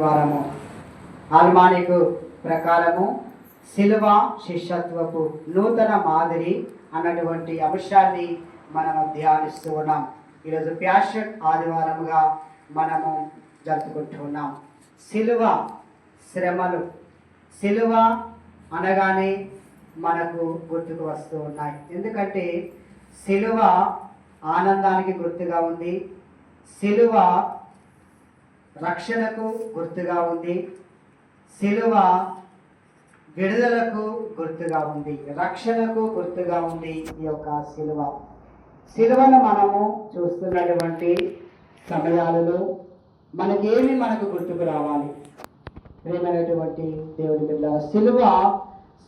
వారము ఆల్మానికు ప్రకారము శిలువ శిష్యత్వపు నూతన మాదిరి అన్నటువంటి అంశాన్ని మనం ధ్యానిస్తూ ఉన్నాం. ఈరోజు ప్యాషన్ ఆదివారముగా మనము జరుపుకుంటూ ఉన్నాం. శిలువ శ్రమలు. శిలువ అనగానే మనకు గుర్తుకు వస్తూ ఉన్నాయి. ఎందుకంటే శిలువ ఆనందానికి గుర్తుగా ఉంది. శిలువ రక్షణకు గుర్తుగా ఉంది. శిలువ విడుదలకు గుర్తుగా ఉంది. రక్షణకు గుర్తుగా ఉంది ఈ యొక్క శిలువ శిలువను మనము చూస్తున్నటువంటి సమయాలలో మనకేమి మనకు గుర్తుకు రావాలి? ప్రేమైనటువంటి దేవుడి బిడ్డ శిలువ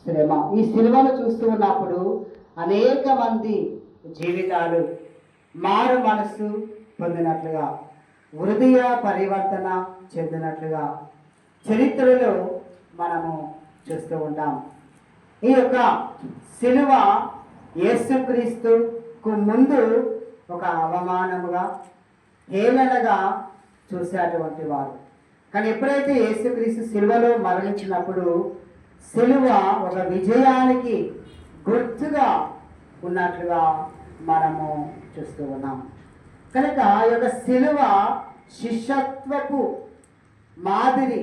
శ్రమ. ఈ శిలువను చూస్తూ ఉన్నప్పుడు అనేక మంది జీవితాలు మారు మనస్సు పొందినట్లుగా హృదయ పరివర్తన చెందినట్లుగా చరిత్రలో మనము చూస్తూ ఉంటాం. ఈ యొక్క శిలువ యేసుక్రీస్తుకు ముందు ఒక అవమానముగా హేళనగా చూసేటువంటి వారు. కానీ ఎప్పుడైతే యేసుక్రీస్తు శిలువలో మరణించినప్పుడు శిలువ ఒక విజయానికి గుర్తుగా ఉన్నట్లుగా మనము చూస్తూ ఉన్నాం. కనుక ఈ యొక్క శిలువ శిష్యత్వపు మాదిరి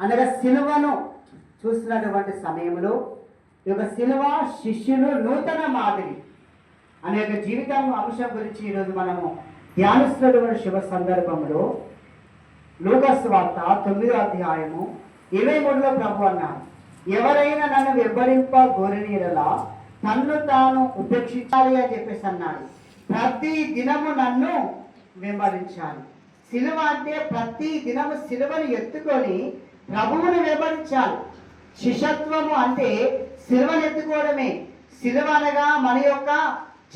అనగా శిలువను చూస్తున్నటువంటి సమయంలో ఈ యొక్క శిలువ శిష్యులు నూతన మాదిరి అనే యొక్క జీవితం అంశం గురించి ఈరోజు మనము ధ్యానిస్తున్నటువంటి శుభ సందర్భంలో లూకస్ వార్త తొమ్మిదో అధ్యాయము ఇరవై మూడులో ప్రభు అన్నారు ఎవరైనా నన్ను వెంబడింప గోరినీడలా తన్ను తాను ఉపేక్షించాలి అని చెప్పేసి అన్నాడు. ప్రతి దినము నన్ను వెంబడించాలి. సిలువ అంటే ప్రతి దినము సిలువను ఎత్తుకొని ప్రభువును వెంబడించాలి. శిషత్వము అంటే సిలువను ఎత్తుకోవడమే. సిలువ అనగా మన యొక్క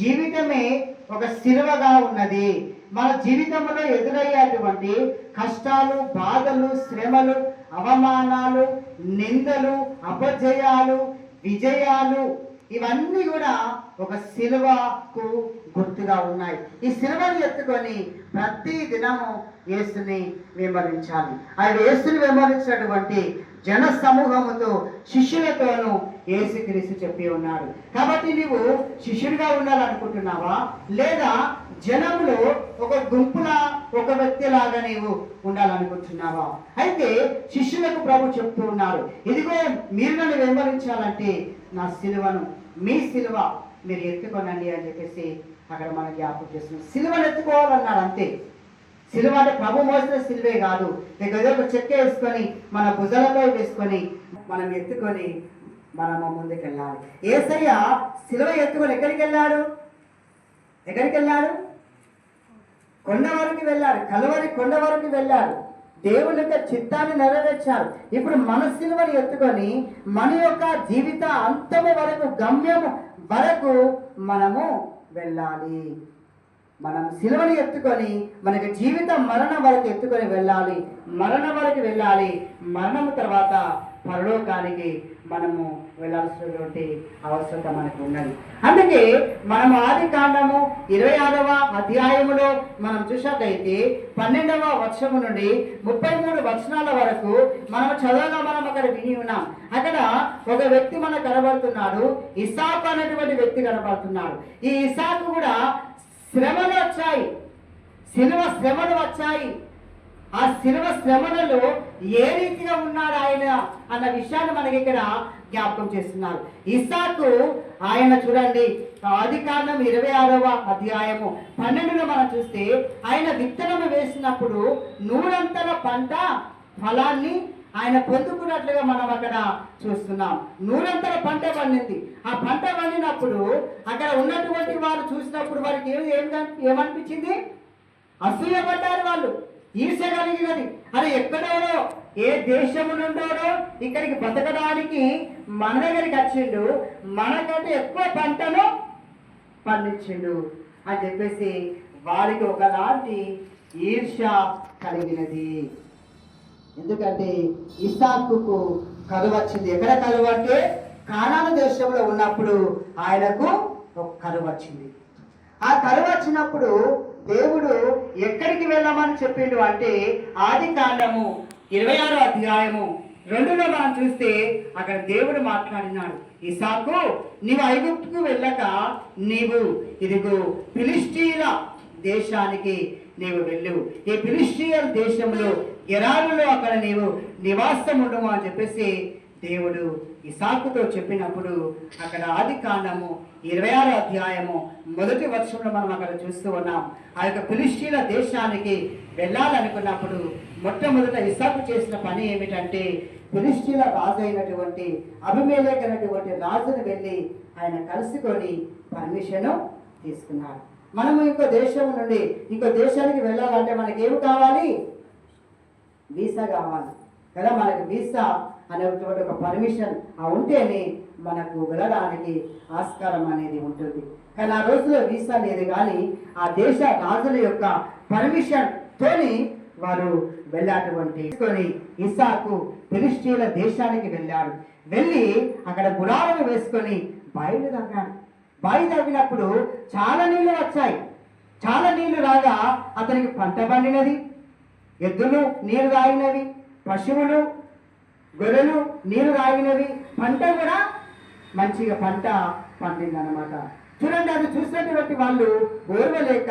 జీవితమే ఒక సిలువగా ఉన్నది. మన జీవితంలో ఎదురయ్యేటువంటి కష్టాలు బాధలు శ్రమలు అవమానాలు నిందలు అపజయాలు విజయాలు ఇవన్నీ కూడా ఒక శిలువకు గుర్తుగా ఉన్నాయి. ఈ శిలువను ఎత్తుకొని ప్రతి దినము యేసుని వెంబడించాలి. ఆ యేసుని వెంబడించినటువంటి జన సమూహముతో శిష్యులతోనూ యేసుక్రీస్తు చెప్పి ఉన్నాడు. కాబట్టి నీవు శిష్యుడిగా ఉండాలనుకుంటున్నావా? లేదా జనములో ఒక గుంపులా ఒక వ్యక్తిలాగా నీవు ఉండాలనుకుంటున్నావా? అయితే శిష్యులకు ప్రభు చెప్తూ ఉన్నారు ఇదిగో మీరు నన్ను వెంబడించాలంటే నా సిలువను మీ సిలువ మీరు ఎత్తుకోనండి అని చెప్పేసి అక్కడ మన జ్ఞాపకం చేస్తున్నాం. సిలువను ఎత్తుకోవాలన్నారు అంతే. సిలువ అంటే ప్రభు మోసిన సిలువే కాదు. లేక ఏదో ఒక చెక్క వేసుకొని మన భుజలపై వేసుకొని మనం ఎత్తుకొని మనము ముందుకెళ్ళాలి. ఏసయ్య సిలువ ఎత్తుకొని ఎక్కడికి వెళ్ళాడు? ఎక్కడికి వెళ్ళాడు? కొండ వరకు వెళ్ళారు కలవరి కొండ వరకు వెళ్ళారు దేవుని యొక్క చిత్తాన్ని నెరవేర్చారు. ఇప్పుడు మన సిలువని ఎత్తుకొని మన యొక్క జీవిత అంతము వరకు గమ్యము వరకు మనము వెళ్ళాలి. మనం సిలువని ఎత్తుకొని మనకి జీవిత మరణం వరకు ఎత్తుకొని వెళ్ళాలి. మరణం వరకు వెళ్ళాలి. మరణం తర్వాత పరలోకానికి మనము వెళ్ళాల్సినటువంటి అవసరత మనకు ఉన్నది. అందుకే మనం ఆది కాండము ఇరవై ఆరవ అధ్యాయములో మనం చూసినట్లయితే పన్నెండవ వర్షము నుండి ముప్పై మూడు వచనాల వరకు మనం చదవగా మనం అక్కడ విని ఉన్నాం. అక్కడ ఒక వ్యక్తి మనకు కనబడుతున్నాడు. ఇసాకు అనేటువంటి వ్యక్తి కనబడుతున్నాడు. ఈ ఇసాకు కూడా శ్రమలు వచ్చాయి. శిలువ శ్రమలు వచ్చాయి. ఆ శిలువ శ్రమలలో ఏ రీతిగా ఉన్నాడు ఆయన అన్న విషయాన్ని మనకి ఇక్కడ జ్ఞాపకం చేస్తున్నారు. ఇసాకు ఆయన చూడండి ఆది ఇరవై ఆరవ అధ్యాయము. పన్నెండులో మనం చూస్తే ఆయన విత్తనము వేసినప్పుడు నూరంతల పంట ఫలాన్ని ఆయన పొందుకున్నట్లుగా మనం అక్కడ చూస్తున్నాం. నూరంతర పంట పండింది. ఆ పంట పండినప్పుడు అక్కడ ఉన్నటువంటి వారు చూసినప్పుడు వారికి ఏం ఏం ఏమనిపించింది? అసూయపడ్డారు వాళ్ళు. ఈర్ష కలిగినది. అరే ఎక్కడోనో ఏ దేశము నుండోనో ఇక్కడికి బతకడానికి మన దగ్గరికి వచ్చిండు. మనకంటే ఎక్కువ పంటను పండించిండు అని చెప్పేసి వారికి ఒకలాంటి ఈర్ష కలిగినది. ఎందుకంటే ఇసాకుకు కరువు వచ్చింది. ఎక్కడ కరువు అంటే కానాను దేశంలో ఉన్నప్పుడు ఆయనకు ఒక కరువు వచ్చింది. ఆ కరువు వచ్చినప్పుడు దేవుడు ఎక్కడికి వెళ్ళమని చెప్పిండు అంటే ఆది కాండము ఇరవై ఆరో అధ్యాయము రెండులో మనం చూస్తే అక్కడ దేవుడు మాట్లాడినాడు. ఇసాకు నీవు ఐగుప్తుకు వెళ్ళక నీవు ఇదిగో ఫిలిస్టీల దేశానికి నీవు వెళ్ళు ఈ ఫిలిస్టీయల్ దేశంలో ఎరారులో అక్కడ నీవు నివాసం ఉండము అని చెప్పేసి దేవుడు ఇసాకుతో చెప్పినప్పుడు అక్కడ ఆది కాండము ఇరవై ఆరో అధ్యాయము మొదటి వర్షంలో మనం అక్కడ చూస్తూ ఉన్నాం. ఆ యొక్క ఫిలిస్టీల దేశానికి వెళ్ళాలనుకున్నప్పుడు మొట్టమొదట ఇసాకు చేసిన పని ఏమిటంటే ఫిలిస్టీల రాజు అయినటువంటి అభిమేలేకైనటువంటి రాజును వెళ్ళి ఆయన కలుసుకొని పర్మిషన్ తీసుకున్నాడు మనము ఇంకో దేశం నుండి ఇంకో దేశానికి వెళ్ళాలంటే మనకి ఏమి కావాలి? వీసా కావాలి. కదా మనకి వీసా అనేటువంటి ఒక పర్మిషన్ ఆ ఉంటేనే మనకు వెళ్ళడానికి ఆస్కారం అనేది ఉంటుంది. కానీ ఆ రోజుల్లో వీసా లేదు కానీ ఆ దేశ రాజుల యొక్క పర్మిషన్ తోని వారు వెళ్ళేటువంటి కొని ఇసాకు ఫిలిస్టీల దేశానికి వెళ్ళాడు వెళ్ళి అక్కడ గుడాలను వేసుకొని బయలుదేరాడు బావి తవ్వినప్పుడు చాలా నీళ్ళు వచ్చాయి. చాలా నీళ్ళు రాగా అతనికి పంట పండినది. ఎద్దులు నీరు తాగినవి పశువులు గొర్రెలు నీరు తాగినవి. పంట కూడా మంచిగా పంట పండిందన్నమాట. చూడండి అది చూసినటువంటి వాళ్ళు ఓర్వలేక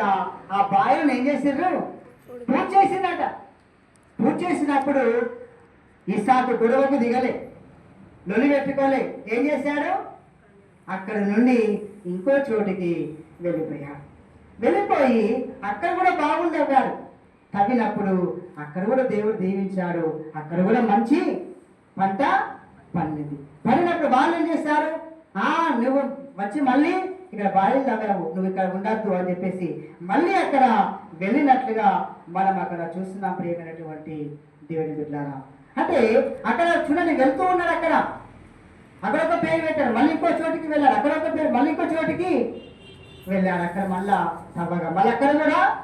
ఆ బాయలను ఏం చేసిర్రు? పూజ చేసిందట. పూజ చేసినప్పుడు ఈసారి గొడవకు దిగలే. లొలి పెట్టుకోలే. ఏం చేశాడు? అక్కడ నుండి ఇంకో చోటికి వెళ్ళిపోయాడు వెళ్ళిపోయి అక్కడ కూడా బాగుంది అవ్వాడు తవ్వినప్పుడు అక్కడ కూడా దేవుడు దీవించాడు. అక్కడ కూడా మంచి పంట పండింది. పడినప్పుడు వాళ్ళు ఏం చేశారు? ఆ నువ్వు వచ్చి మళ్ళీ ఇక్కడ బాయిలు తవ్వావు. నువ్వు ఇక్కడ ఉండద్దు అని చెప్పేసి మళ్ళీ అక్కడ వెళ్ళినట్లుగా మనం అక్కడ చూస్తున్నాం ప్రియమైనటువంటి దేవుని బిడ్డారా. అంటే అక్కడ చూడండి వెళ్తూ ఉన్నాడు అక్కడ. అక్కడ ఒక పేరు పెట్టారు. మళ్ళీ ఇంకో చోటికి వెళ్ళాడు అక్కడ ఒక పేరు మళ్ళీ ఇంకో చోటికి వెళ్ళాడు అక్కడ మళ్ళా సభగా మళ్ళీ అక్కడ కూడా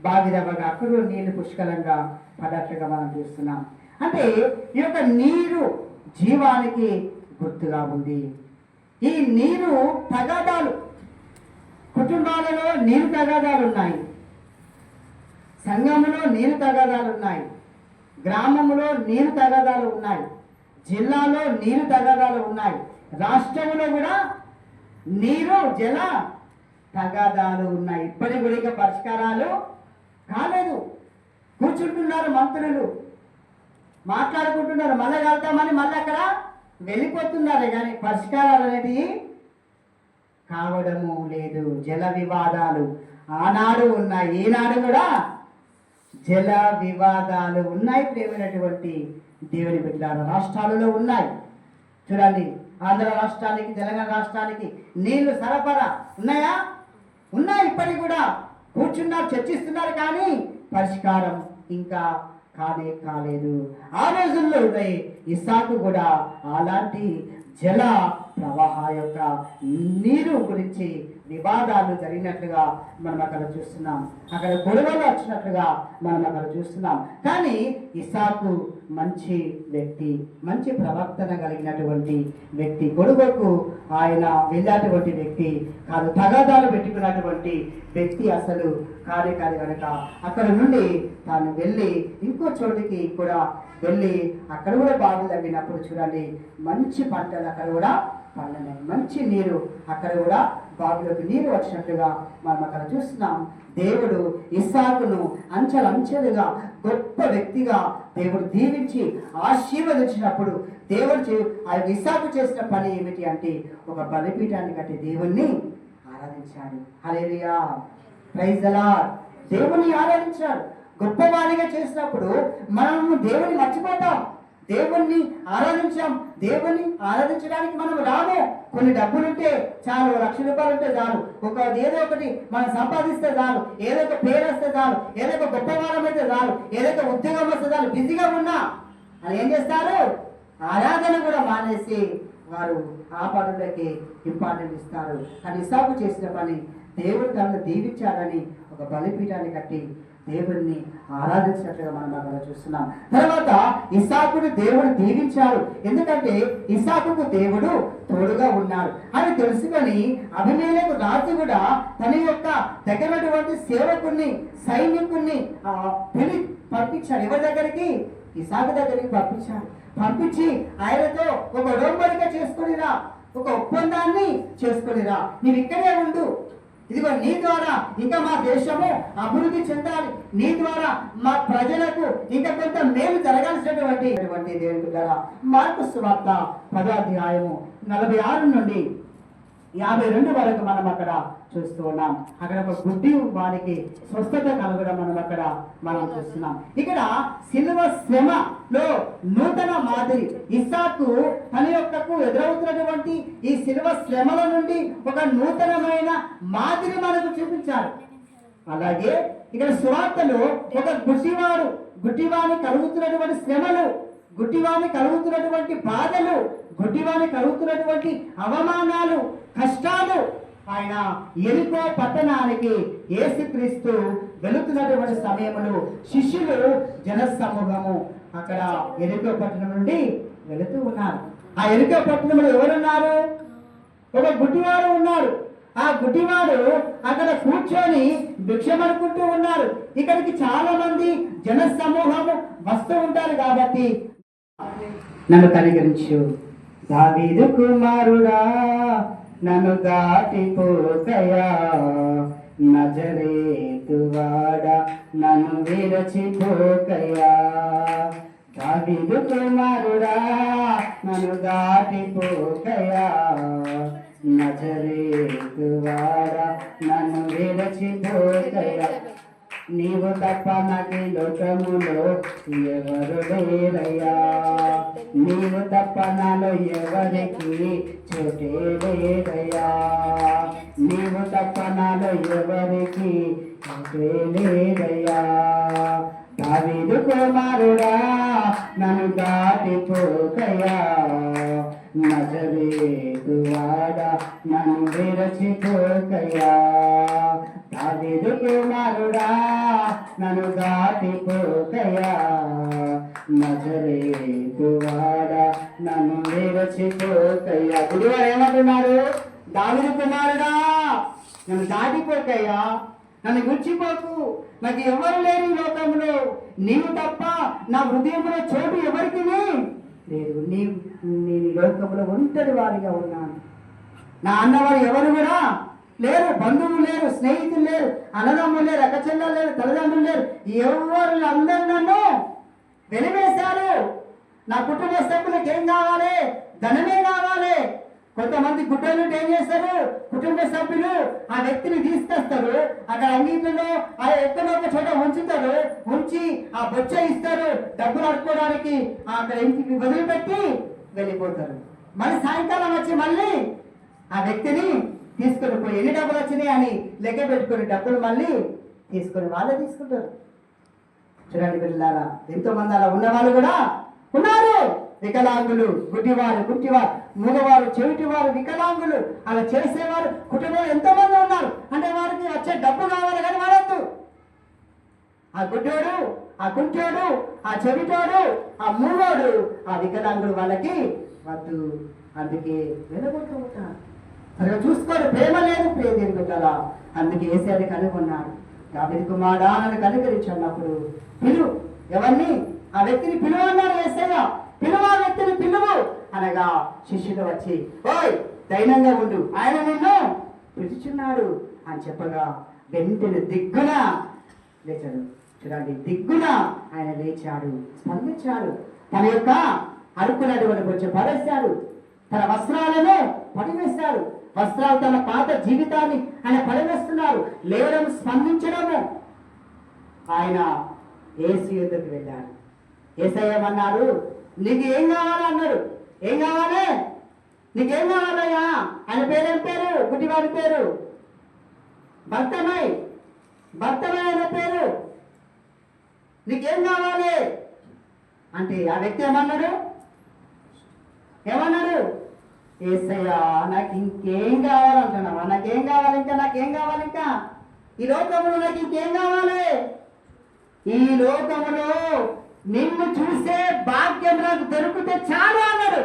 బాగిదవ్వగా అక్కడ నీళ్ళు పుష్కలంగా పడ్డట్లుగా మనం చూస్తున్నాం. అంటే ఈ యొక్క నీరు జీవానికి గుర్తుగా ఉంది. ఈ నీరు తగాదాలు. కుటుంబాలలో నీరు తగాదాలు ఉన్నాయి. సంఘములో నీరు తగాదాలు ఉన్నాయి. గ్రామములో నీరు తగాదాలు ఉన్నాయి. జిల్లాలో నీరు తగాదాలు ఉన్నాయి. రాష్ట్రంలో కూడా నీరు జల తగాదాలు ఉన్నాయి. ఇప్పటి కూడా ఇంకా పరిష్కారాలు కాలేదు. కూర్చుంటున్నారు మంత్రులు. మాట్లాడుకుంటున్నారు. మళ్ళీ వెళ్తామని మళ్ళీ అక్కడ వెళ్ళిపోతున్నారు కానీ పరిష్కారాలు అనేది కావడము లేదు. జల వివాదాలు ఆనాడు ఉన్నాయి. ఈనాడు కూడా జల వివాదాలు ఉన్నాయి. ప్రేమైనటువంటి దేవుని బిడ్డల రాష్ట్రాలలో ఉన్నాయి. చూడండి ఆంధ్ర రాష్ట్రానికి తెలంగాణ రాష్ట్రానికి నీళ్ళు సరఫరా ఉన్నాయా? ఉన్నాయి. ఇప్పటికి కూడా కూర్చున్నారు చర్చిస్తున్నారు కానీ పరిష్కారం ఇంకా కానే కాలేదు. ఆ రోజుల్లో ఉన్నాయి. ఇసాకు కూడా అలాంటి జల ప్రవాహ యొక్క నీరు గురించి వివాదాలు జరిగినట్లుగా మనం అక్కడ చూస్తున్నాం. అక్కడ గొడవలు వచ్చినట్లుగా మనం అక్కడ చూస్తున్నాం. కానీ ఇసాకు మంచి వ్యక్తి మంచి ప్రవర్తన కలిగినటువంటి వ్యక్తి గొడవకు ఆయన వెళ్ళేటువంటి వ్యక్తి కాదు తగాదాలు పెట్టుకున్నటువంటి వ్యక్తి అసలు కార్యకారి కనుక అక్కడ నుండి తాను వెళ్ళి ఇంకో చోటికి కూడా వెళ్ళి అక్కడ కూడా బాధలు తగ్గినప్పుడు చూడండి మంచి పంటలు అక్కడ కూడా పండినాయి మంచి నీరు అక్కడ కూడా బావిలోకి నీరు వచ్చినట్లుగా మనం అక్కడ చూస్తున్నాం. దేవుడు ఇస్సాకును అంచెలంచెలుగా గొప్ప వ్యక్తిగా దేవుడు దీవించి ఆశీర్వదించినప్పుడు దేవుడు చే- ఆ ఇస్సాకు చేసిన పని ఏమిటి అంటే ఒక బలిపీఠాన్ని కట్టి దేవుణ్ణి ఆరాధించాడు. హలేరియా ప్రైజ్ దేవుణ్ణి లార్డ్ ఆరాధించాడు. గొప్పవారిగా చేసినప్పుడు మనము దేవుని మర్చిపోతాం. దేవుణ్ణి ఆరాధించాం. దేవుణ్ణి ఆరాధించడానికి మనం రాము. కొన్ని డబ్బులుంటే చాలు లక్ష రూపాయలు ఉంటే చాలు. ఒక ఏదో ఒకటి మనం సంపాదిస్తే చాలు. ఏదో ఒక పేరు వస్తే చాలు. ఏదో ఒక గొప్పవారం అయితే చాలు. ఏదో ఒక ఉద్యోగం వస్తే చాలు. బిజీగా ఉన్నా. అది ఏం చేస్తారు? ఆరాధన కూడా మానేసి వారు ఆ పనులకి ఇంపార్టెంట్ ఇస్తారు. కానీ ఇసాకు చేసిన పని దేవుడు తనను దీవించాలని ఒక బలిపీఠాన్ని కట్టి దేవుడిని ఆరాధించినట్లుగా మనం అక్కడ చూస్తున్నాం. తర్వాత ఇసాకును దేవుడు దీవించాడు ఎందుకంటే ఇసాకుకు దేవుడు తోడుగా ఉన్నాడు. అని తెలుసుకొని అభిమేలకు రాజు కూడా తన యొక్క దగ్గరటువంటి సేవకుణ్ణి సైనికుణ్ణి ఆ, పిలి పంపించాడు. ఎవరి దగ్గరికి? ఇసాకు దగ్గరికి పంపించాడు. పంపించి ఆయనతో ఒక ఉడంబడిక చేసుకునిరా. ఒక ఒప్పందాన్ని చేసుకునిరా. నీవు ఇక్కడే ఉండు. ఇదిగో నీ ద్వారా ఇంకా మా దేశము అభివృద్ధి చెందాలి. నీ ద్వారా మా ప్రజలకు ఇంకా కొంత మేలు జరగాల్సినటువంటి అటువంటి ద్వారా మార్పు సువార్త పదాధ్యాయము నలభై ఆరు నుండి యాభై రెండు వరకు మనం అక్కడ చూస్తూ ఉన్నాం. అక్కడ ఒక గుడ్డి వారికి స్వస్థత కలగడం మనం అక్కడ మనం చూస్తున్నాం. ఇక్కడ సిలువ శ్రమలో నూతన మాదిరి ఇస్సాకు తన యొక్కకు ఎదురవుతున్నటువంటి ఈ సిలువ శ్రమల నుండి ఒక నూతనమైన మాదిరి మనకు చూపించారు. అలాగే ఇక్కడ సువార్తలో ఒక గుడ్డివారు గుడ్డివాని కలుగుతున్నటువంటి శ్రమలు గుడ్డివాని కలుగుతున్నటువంటి బాధలు గుడ్డివాని కలుగుతున్నటువంటి అవమానాలు కష్టాలు ఆయన ఎరుకో పట్టణానికి ఏసుక్రీస్తు వెళుతున్నటువంటి సమయంలో శిష్యులు జనసమూహము అక్కడ ఎరుకో పట్టణం నుండి వెళుతూ ఉన్నారు. ఆ ఎరుకో పట్టణంలో ఎవరున్నారు? ఒక గుడ్డివాడు ఉన్నాడు. ఆ గుడ్డివాడు అక్కడ కూర్చొని భిక్షమనుకుంటూ ఉన్నారు. ఇక్కడికి చాలా మంది జన సమూహము వస్తూ ఉంటారు కాబట్టి నన్ను కనికరించు దావీదు కుమారుడా నన్ను దాటిపోకయా. నజరేతువాడ నన్ను విరచిపోకయా. దావీదు కుమారుడా నన్ను దాటిపోకయా. నజరేతువాడ నన్ను విరచిపోకయా. నీవు తప్ప నాకు లోకములో ఎవరు లేరయ్యా. నీవు తప్ప నాలో ఎవరికి చోటే లేదయ్యా. నీవు తప్ప నాలో ఎవరికి చోటే లేదయ్యా. దావీదు కుమారుడా నన్ను దాటిపోకయా నజరేతువాడ నన్ను విరచిపోకయా దావీదు కుమారుడా నన్ను దాటిపోకయా నజరేతువాడ నన్ను విరచిపోకయ్యా. గురువారు ఏమంటున్నారు? దావీదు కుమారుడా నన్ను దాటిపోకయ్యా. నన్ను గుర్చిపోకు. నాకు ఎవరు లేని లోకంలో. నీవు తప్ప నా హృదయంలో చోటు ఎవరికి లేదు నీ నేను లోకంలో ఒంటరి వారిగా ఉన్నాను. నా అన్నవారు ఎవరు కూడా లేరు బంధువులు లేరు స్నేహితులు లేరు అన్నదమ్ములు లేరు అక్కచెల్లెలు లేరు తల్లిదండ్రులు లేరు. ఎవరు అందరు నన్ను వెలివేశారు. నా కుటుంబ సభ్యులకు ఏం కావాలి? ధనమే కావాలి. కొంతమంది గుడ్డోళ్ళు ఏం చేస్తారు? కుటుంబ సభ్యులు ఆ వ్యక్తిని తీసుకొస్తారు. అక్కడ అంగీట్లో ఆ ఎక్కడో ఒక చోట ఉంచుతారు. ఉంచి ఆ బొచ్చ ఇస్తారు. డబ్బులు అడుకోవడానికి అక్కడ ఇంటికి వదిలిపెట్టి వెళ్ళిపోతారు. మళ్ళీ సాయంకాలం వచ్చి మళ్ళీ ఆ వ్యక్తిని తీసుకొని పోయి ఎన్ని డబ్బులు వచ్చినాయి అని లెక్క పెట్టుకొని డబ్బులు మళ్ళీ తీసుకొని వాళ్ళే తీసుకుంటారు. చూడండి పిల్లలారా ఎంతో మంది అలా ఉన్నవాళ్ళు కూడా ఉన్నారు. వికలాంగులు గుడ్డివారు గుట్టివారు మూగవారు చెవిటివారు వికలాంగులు అలా చేసేవారు కుటుంబంలో ఎంతో మంది ఉన్నారు. అంటే వారికి వచ్చే డబ్బు కావాలి కానీ వాడద్దు. ఆ గుడ్డోడు ఆ గుంటోడు ఆ చెవిటోడు ఆ మూగోడు ఆ వికలాంగులు వాళ్ళకి వద్దు. అందుకే వెలగొట్టు ఉంటారు చూసుకోరు ప్రేమ లేదు ప్రేమ తిరుగుతారా అందుకే ఏసేది కనుగొన్నాడు. దావిది కుమారా నన్ను కనుగరించన్నప్పుడు పిలు ఎవరిని? ఆ వ్యక్తిని పిలువన్నాడు ఏసయ్య. పిలువా వ్యక్తిని పిలువు అనగా శిష్యుడు వచ్చి ఓయ్ దైనంగా ఉండు. ఆయన నిన్ను పిలుచున్నాడు అని చెప్పగా వెంటనే దిగ్గున లేచాడు. చూడండి దిగ్గున ఆయన లేచాడు. స్పందించాడు. తన యొక్క అడుక్కున్నటువంటి కొంచెం పడేశాడు. తన వస్త్రాలను పడివేశాడు. వస్త్రాలు తన పాత జీవితాన్ని ఆయన పడివేస్తున్నారు. లేవడం స్పందించడము ఆయన ఏసు యుద్ధకు వెళ్ళాడు. ఏసయ్యమన్నాడు నీకు ఏం కావాలి అన్నారు ఏం కావాలి? నీకేం కావాలయ్యా? ఆయన పేరేం పేరు? గుడ్డివాడి పేరు. భర్తమై. భర్తమై అనే పేరు. నీకేం కావాలి? అంటే ఆ వ్యక్తి ఏమన్నాడు? ఏమన్నాడు? ఏసయ్యా నాకు ఇంకేం కావాలంటున్నావా? నాకేం కావాలి ఇంకా నాకేం కావాలి ఇంకా ఈ లోకంలో నాకు ఇంకేం కావాలి? ఈ లోకములో నిన్ను చూసే భాగ్యం నాకు దొరికితే చాలు అన్నాడు.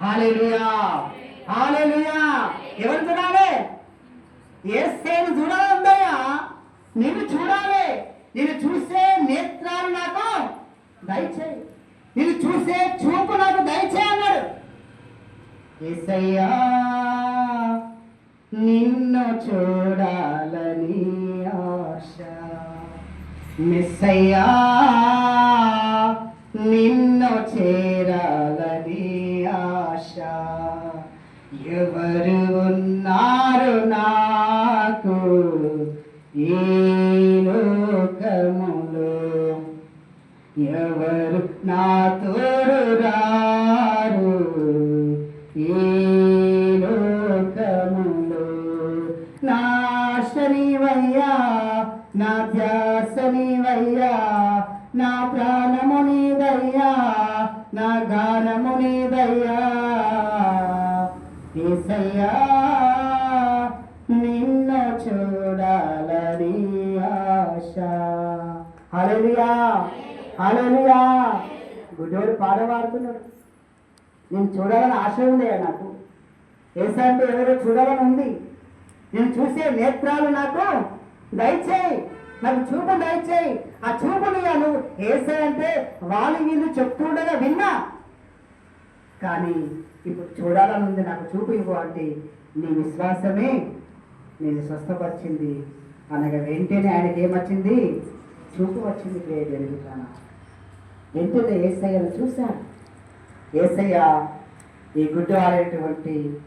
హాలేలుయా! హాలేలుయా! ఎవరు చూడాలి? ఏసేను చూడాలందయ్యా నిన్ను చూడాలి. నేను చూసే నేత్రాలు నాకు దయచేయి. నిన్ను చూసే చూపు నాకు దయచేయి అన్నాడు. ఏసయ్యా నిన్ను చూడాలని ఆశ మిస్సయ్యా నిన్ను చేరాలని ఆశ. ఎవరు ఉన్నారు నాకు ఈ లోకములో? ఎవరు నాతో నా ధ్యాసనివయ్యా నా ప్రాణము నీదయ్యా నా గానము నీదయ్యా ఏసయ్యా నిన్ను చూడాలని ఆశ. హలలియా హలలియా గుడ్డోడు పాట పాడుతున్నాడు. నేను చూడాలని ఆశ ఉందయ్యా నాకు. ఏసంటే ఎవరో చూడాలని ఉంది. నేను చూసే నేత్రాలు నాకు దయచేయి. నాకు చూపు దయచేయి. ఆ చూపుని నువ్వు ఏసే అంటే వాళ్ళు వీళ్ళు చెప్తుండగా విన్నా. కానీ ఇప్పుడు చూడాలని ఉంది నాకు చూపు ఇవ్వు అంటే నీ విశ్వాసమే నేను స్వస్థపరిచింది. అనగా వెంటనే ఆయనకి ఏమొచ్చింది? చూపు వచ్చింది ప్రియ వెంటనే ఏసయ్యను చూశాను ఏసయ్య ఈ గుడ్డు ఆడేటువంటి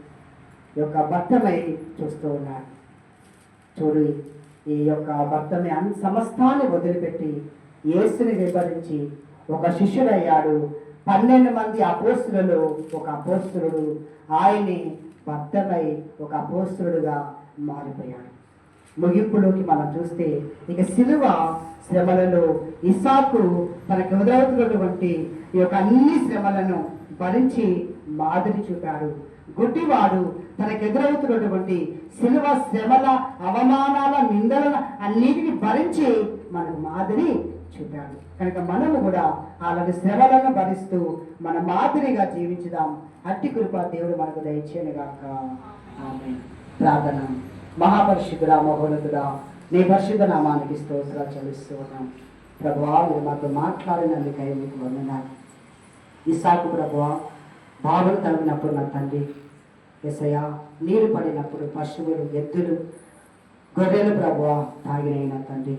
యొక్క భర్తమై చూస్తూ ఉన్నాడు. చూడు ఈ యొక్క భర్తని అన్ని సమస్తాన్ని వదిలిపెట్టి యేసుని వివరించి ఒక శిష్యుడయ్యాడు. పన్నెండు మంది అపోస్తులలో ఒక అపోస్తుడు. ఆయన్ని భక్తపై ఒక అపోస్తుడుగా మారిపోయాడు. ముగింపులోకి మనం చూస్తే ఇక సిలువ శ్రమలలో ఇసాకు తనకు ఎదురవుతున్నటువంటి ఈ యొక్క అన్ని శ్రమలను భరించి మాదిరి చూపాడు. గుడ్డివాడు తనకు ఎదురవుతున్నటువంటి శిలువ శ్రమల అవమానాల నిందలను అన్నిటిని భరించి మనకు మాదిరి చూపాడు. కనుక మనము కూడా అలాంటి శ్రమలను భరిస్తూ మన మాదిరిగా జీవించుదాం. అట్టి కృప దేవుడు మనకు దయచేయను గాక ఆమె ప్రార్థన. మహాపరిశుద్ధుడా మహోన్నతుడా నీ పరిశుద్ధ నామానికి స్తోత్రాలు చెల్లిస్తూ ఉన్నాం. ప్రభువా మీరు మాతో మాట్లాడినందుకై మీకు వందనాలు. ఇసాకు ప్రభువా బాబులు తగినప్పుడు నా తండ్రి ఎసయా నీరు పడినప్పుడు పశువులు ఎద్దులు గొర్రెలు ప్రభువా తాగినైనా తండ్రి.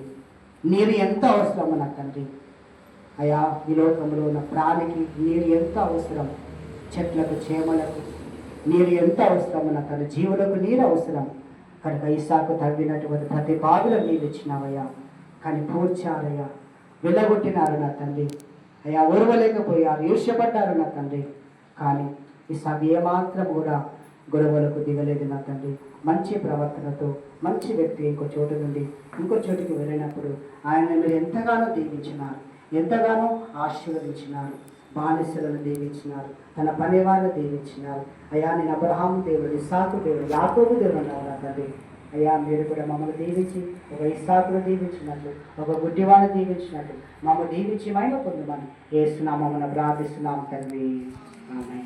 నీరు ఎంత అవసరమో నా తండ్రి. అయా ఈ లోకంలో ఉన్న ప్రాణికి నీరు ఎంత అవసరం? చెట్లకు చేమలకు నీరు ఎంత అవసరమో నా తండ్రి. జీవులకు నీరు అవసరం. కనుక ఇసాకు తవ్వినటువంటి ప్రతి బావిలో నీళ్ళు ఇచ్చినావయ్యా. కానీ పూడ్చారయ్యా వెళ్ళగొట్టినారు నా తండ్రి. అయ్యా ఓర్వలేకపోయారు ఈర్ష్యపడ్డారు నా తండ్రి. కానీ ఇసాకు ఏమాత్రం కూడా గొడవలకు దిగలేదు నా తండ్రి. మంచి ప్రవర్తనతో మంచి వ్యక్తి ఇంకో చోటు నుండి ఇంకో చోటుకి వెళ్ళినప్పుడు ఆయన మీరు ఎంతగానో దీవించినారు. ఎంతగానో ఆశీర్వదించినారు. బానిసలను దీవించినారు. తన పనివారిని దీవించినారు. అయ్యా నేను అబ్రహాం దేవుడు ఇసాకు దేవుడు యాకోబు దేవుడు అన్నారు నా తండ్రి. అయ్యా మీరు కూడా మమ్మల్ని దీవించి ఒక ఇసాకును దీవించినట్లు ఒక గుడ్డివాడిని దీవించినట్లు మమ్మల్ని దీవించి మైన పొందమని ఏస్తున్నామని ప్రార్థిస్తున్నాం తండ్రి. ఆమె